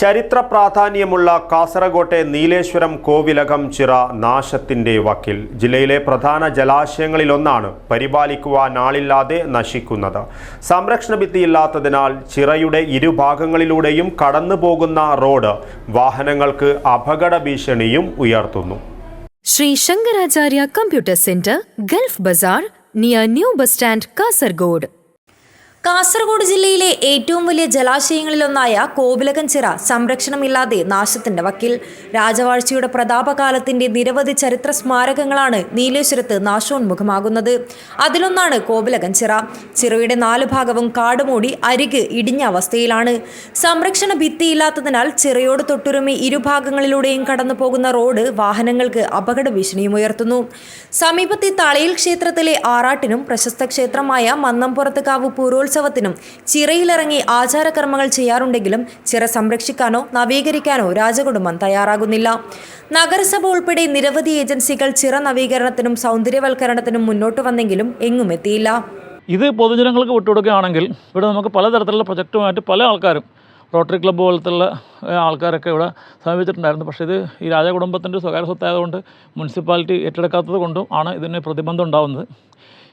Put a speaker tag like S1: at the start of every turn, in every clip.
S1: ചരിത്ര പ്രാധാന്യമുള്ള കാസർഗോട്ടെ നീലേശ്വരം കോവിലകം ചിറ നാശത്തിന്റെ വക്കിൽ. ജില്ലയിലെ പ്രധാന ജലാശയങ്ങളിലൊന്നാണ് പരിപാലിക്കുവാൻ ആളില്ലാതെ നശിക്കുന്നത്. സംരക്ഷണ ഭിത്തിയില്ലാത്തതിനാൽ ചിറയുടെ ഇരുഭാഗങ്ങളിലൂടെയും കടന്നു പോകുന്ന റോഡ് വാഹനങ്ങൾക്ക് അപകട ഭീഷണിയും ഉയർത്തുന്നു.
S2: Sree Sankaracharya computer centre Gulf bazaar near new bus stand Kasaragod. Kasaragod ജില്ലയിലെ ഏറ്റവും വലിയ ജലാശയങ്ങളിലൊന്നായ കോവിലകഞ്ചിറ സംരക്ഷണമില്ലാതെ നാശത്തിന്റെ വക്കിൽ. രാജവാഴ്ചയുടെ പ്രതാപകാലത്തിന്റെ നിരവധി ചരിത്ര സ്മാരകങ്ങളാണ് നീലേശ്വരത്ത് നാശോന്മുഖമാകുന്നത്. അതിലൊന്നാണ് കോവിലകഞ്ചിറ ചിറയുടെ നാലു ഭാഗവും കാടുമൂടി അരിക് ഇടിഞ്ഞ അവസ്ഥയിലാണ്. സംരക്ഷണ ഭിത്തിയില്ലാത്തതിനാൽ ചിറയോട് തൊട്ടുരുമി ഇരുഭാഗങ്ങളിലൂടെയും കടന്നു പോകുന്ന റോഡ് വാഹനങ്ങൾക്ക് അപകട ഭീഷണിയും ഉയർത്തുന്നു. സമീപത്തെ തളയിൽ ക്ഷേത്രത്തിലെ ആറാട്ടിനും പ്രശസ്ത ക്ഷേത്രമായ മന്നംപുറത്ത് കാവ് പൂരോത്സവത്തിനും ചിറയിലിറങ്ങി ആചാരകർമ്മങ്ങൾ ചെയ്യാറുണ്ടെങ്കിലും ചിറ സംരക്ഷിക്കാനോ നവീകരിക്കാനോ രാജകുടുംബം തയ്യാറാകുന്നില്ല. നഗരസഭ ഉൾപ്പെടെ നിരവധി ഏജൻസികൾ ചിറ നവീകരണത്തിനും സൗന്ദര്യവൽക്കരണത്തിനും മുന്നോട്ട് വന്നെങ്കിലും എങ്ങും എത്തിയില്ല.
S3: ഇത് പൊതുജനങ്ങൾക്ക് വിട്ടുകൊടുക്കുകയാണെങ്കിൽ ഇവിടെ നമുക്ക് പലതരത്തിലുള്ള പ്രൊജക്റ്റുമായിട്ട് പല ആൾക്കാരും റോട്ടറി ക്ലബ്ബ് പോലത്തുള്ള ആൾക്കാരൊക്കെ ഇവിടെ സമീപിച്ചിട്ടുണ്ടായിരുന്നു. പക്ഷേ ഇത് ഈ രാജകുടുംബത്തിന്റെ സ്വകാര്യ സ്വത്തായതുകൊണ്ട് മുനിസിപ്പാലിറ്റി ഏറ്റെടുക്കാത്തത് കൊണ്ടും ആണ് ഇതിന് പ്രതിബന്ധം ഉണ്ടാകുന്നത്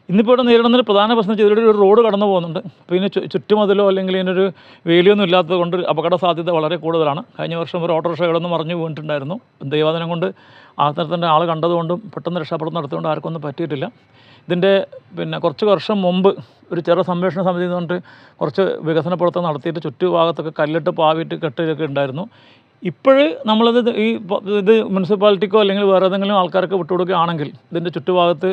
S3: ഇന്നിപ്പോൾ ഇവിടെ നേരിടുന്നൊരു പ്രധാന പ്രശ്നം വെച്ചാൽ ഒരു റോഡ് കടന്നു പോകുന്നുണ്ട്. അപ്പോൾ ഇതിന് ചുറ്റുമതിലോ അല്ലെങ്കിൽ ഇതിനൊരു വേലിയൊന്നും ഇല്ലാത്തത് കൊണ്ട് അപകട സാധ്യത വളരെ കൂടുതലാണ്. കഴിഞ്ഞ വർഷം ഒരു ഓട്ടോറിക്ഷ ഇവിടെ മറിഞ്ഞു വീണിട്ടുണ്ടായിരുന്നു. ദൈവാദിനം കൊണ്ട് ആ തരത്തിന്റെ ആൾ കണ്ടതുകൊണ്ടും പെട്ടെന്ന് രക്ഷപ്പെടുന്ന നടത്തുകൊണ്ട് ആർക്കും ഒന്നും പറ്റിയിട്ടില്ല. ഇതിന്റെ പിന്നെ കുറച്ച് വർഷം മുമ്പ് ഒരു ചെറു സംരക്ഷണ സമിതി എന്ന് പറഞ്ഞിട്ട് കുറച്ച് വികസന പ്രവർത്തനം നടത്തിയിട്ട് ചുറ്റുഭാഗത്തൊക്കെ കല്ലിട്ട് പാവിട്ട് കെട്ടിയൊക്കെ ഉണ്ടായിരുന്നു. ഇപ്പോൾ നമ്മളത് ഈ ഇത് മുനിസിപ്പാലിറ്റിക്കോ അല്ലെങ്കിൽ വേറെ ഏതെങ്കിലും ആൾക്കാർക്ക് വിട്ടുകൊടുക്കുകയാണെങ്കിൽ ഇതിന്റെ ചുറ്റുഭാഗത്ത്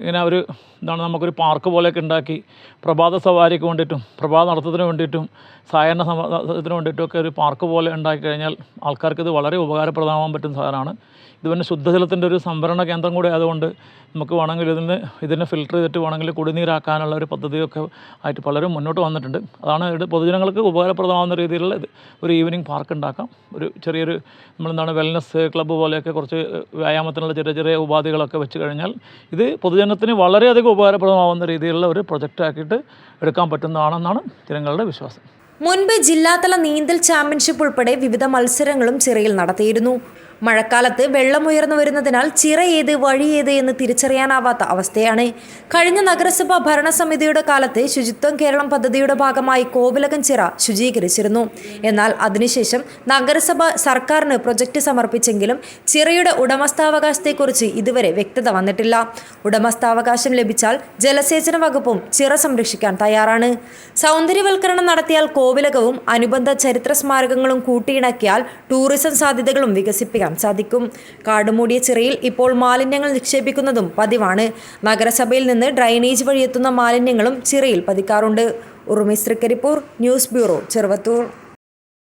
S3: ഇങ്ങനെ ഒരു എന്താണ് നമുക്കൊരു പാർക്ക് പോലെയൊക്കെ ഉണ്ടാക്കി പ്രഭാത സവാരിക്ക് വേണ്ടിയിട്ടും പ്രഭാത നടത്തത്തിന് വേണ്ടിയിട്ടും സായാഹ്ന സമത്തിന് വേണ്ടിയിട്ടും ഒക്കെ ഒരു പാർക്ക് പോലെ ഉണ്ടാക്കി കഴിഞ്ഞാൽ ആൾക്കാർക്ക് ഇത് വളരെ ഉപകാരപ്രദമാകാൻ പറ്റുന്ന സാധനമാണ്. ഇത് പിന്നെ ശുദ്ധജലത്തിന്റെ ഒരു സംഭരണ കേന്ദ്രം കൂടി ആയതുകൊണ്ട് നമുക്ക് വേണമെങ്കിൽ ഇതിന് ഇതിനെ ഫിൽട്ടർ ചെയ്തിട്ട് വേണമെങ്കിൽ കുടിനീരാക്കാനുള്ള ഒരു പദ്ധതിയൊക്കെ ആയിട്ട് പലരും മുന്നോട്ട് വന്നിട്ടുണ്ട്. അതാണ് ഇത് പൊതുജനങ്ങൾക്ക് ഉപകാരപ്രദമാകുന്ന രീതിയിലുള്ള ഇത് ഒരു ഈവനിങ് പാർക്ക് ഉണ്ടാക്കാം. ഒരു ചെറിയൊരു നമ്മളെന്താണ് വെൽനസ് ക്ലബ്ബ് പോലെയൊക്കെ കുറച്ച് വ്യായാമത്തിനുള്ള ചെറിയ ചെറിയ ഉപാധികളൊക്കെ വെച്ച് കഴിഞ്ഞാൽ ഇത് പൊതുജനത്തിന് വളരെയധികം ഉപകാരപ്രദമാവുന്ന രീതിയിലുള്ള ഒരു പ്രൊജക്റ്റ് ആക്കിയിട്ട് എടുക്കാൻ പറ്റുന്നതാണെന്നാണ് ജനങ്ങളുടെ വിശ്വാസം.
S2: മുൻപ് ജില്ലാതല നീന്തൽ ചാമ്പ്യൻഷിപ്പ് ഉൾപ്പെടെ വിവിധ മത്സരങ്ങളും ചിറയിൽ നടത്തിയിരുന്നു. മഴക്കാലത്ത് വെള്ളമുയർന്നു വരുന്നതിനാൽ ചിറ ഏത് വഴി ഏത് എന്ന് തിരിച്ചറിയാനാവാത്ത അവസ്ഥയാണ്. കഴിഞ്ഞ നഗരസഭാ ഭരണസമിതിയുടെ കാലത്ത് ശുചിത്വം കേരളം പദ്ധതിയുടെ ഭാഗമായി കോവിലകം ചിറ ശുചീകരിച്ചിരുന്നു. എന്നാൽ അതിനുശേഷം നഗരസഭ സർക്കാരിന് പ്രൊജക്ട് സമർപ്പിച്ചെങ്കിലും ചിറയുടെ ഉടമസ്ഥാവകാശത്തെക്കുറിച്ച് ഇതുവരെ വ്യക്തത വന്നിട്ടില്ല. ഉടമസ്ഥാവകാശം ലഭിച്ചാൽ ജലസേചന വകുപ്പും ചിറ സംരക്ഷിക്കാൻ തയ്യാറാണ്. സൗന്ദര്യവൽക്കരണം നടത്തിയാൽ കോവിലകവും അനുബന്ധ ചരിത്ര സ്മാരകങ്ങളും കൂട്ടിയിണക്കിയാൽ ടൂറിസം സാധ്യതകളും വികസിപ്പിക്കാൻ സാധിക്കും. കാടുമൂടിയ ചിറയിൽ ഇപ്പോൾ മാലിന്യങ്ങൾ നിക്ഷേപിക്കുന്നതും പതിവാണ്. നഗരസഭയിൽ നിന്ന് ഡ്രൈനേജ് വഴിയെത്തുന്ന മാലിന്യങ്ങളും ചിറയിൽ പതിക്കാറുണ്ട്. Trikaripur news bureau Cheruvathur.